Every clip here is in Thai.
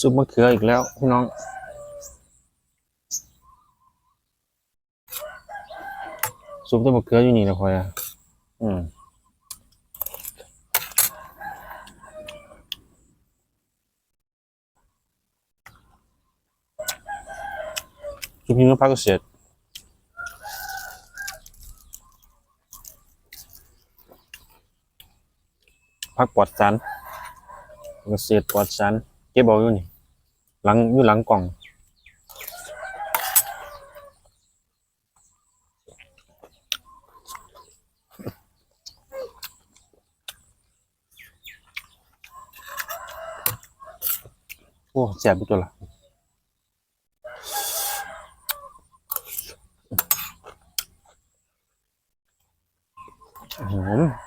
ซุปมะเขืออีกแล้วพี่น้อง ซุปต้นมะเขืออยู่นี่นะพลอยอะอืมซุปนี้ก็พักเกษตรพักปลอดสารเกษตรปลอดสาร เก็บเอาอยู่นี่ หลังอยู่หลังกล่อง โอ้แสบไปตัวละอื้อหือผม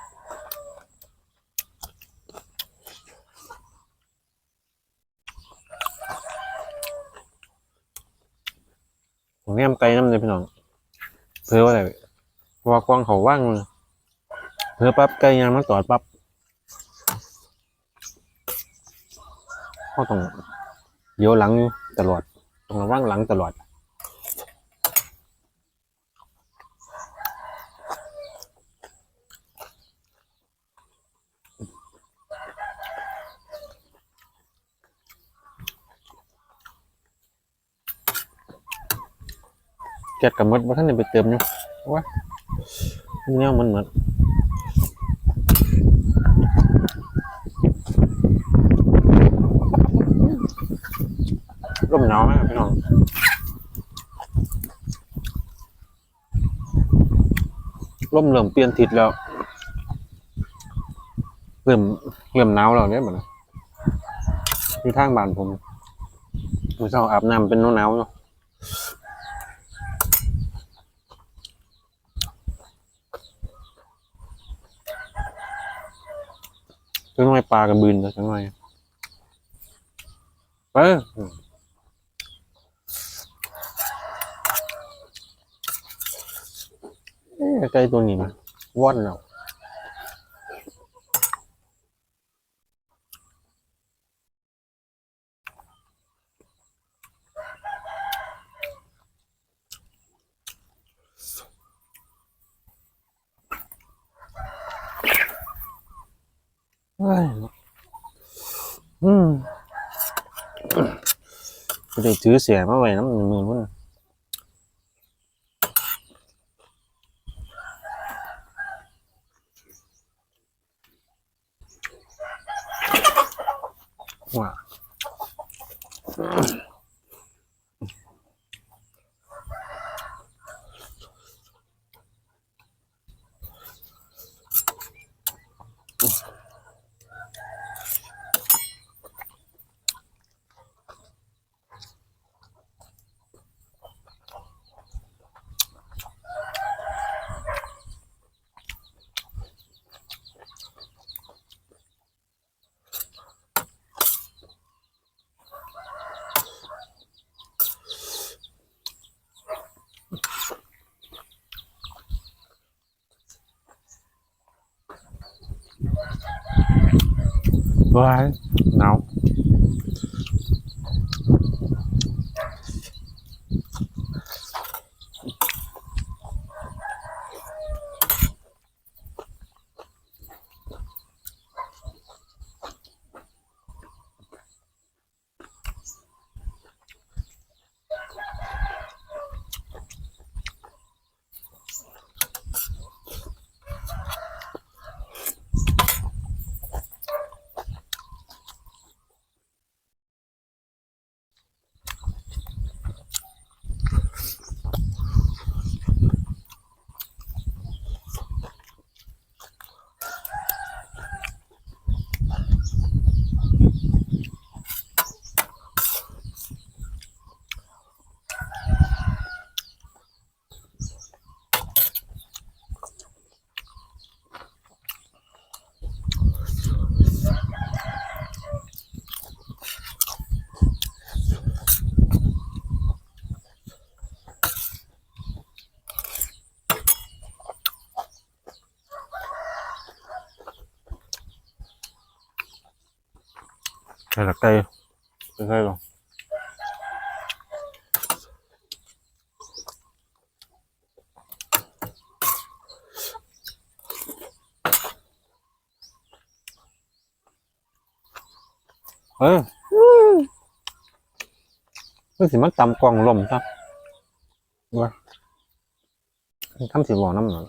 แนมไกลน้ำเลยพี่น้องเพื่อว่าอะไรเพราะว่ากวางเขาว่างเลยเพื่อปั๊บไกลยางมันตอดปั๊บเขาต้องเลี้ยวหลังอยู่ตลอดต้องระวังหลังตลอด แกะกับมดว่าท่านได้ไปเติมอยู่ว่าเนี่ยมันเหมือนร่มหนาวไหมพี่น้องร่มเริ่มเปลี่ยนทิศแล้วเริ่มเริ่มหนาวแล้วเนี่ยเหมือนที่ทางบ้านผมเมื่อเช้าอาบน้ำเป็นหนาวๆอยู่ จังหน่อยปลากระบืนจังหน่อยไปเอ้ยไก่ตัวนี้นะว่อนแล้ว อืมจะได้ถือเสียมาไว้น้ำมือมันว้า Vai, não. Đây là cây. Cây cây rồi. Ê. Ừ. Nó chỉ mất tầm còn lùm thôi. Vâng. Thăm chỉ bỏ năm nữa.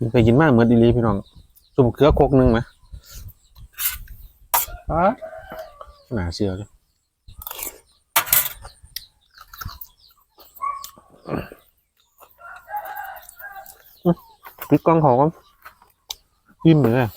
กล่องลมครับว่าทำสิบอกน้ำหน่อยกินไปกินมากเหมือนดีลีพี่น้องสุ่มเกลือโคกหนึงไหมอะหนาเชียวจ้ะอื้อปิดกล้องเขาก็ยิ้มเลย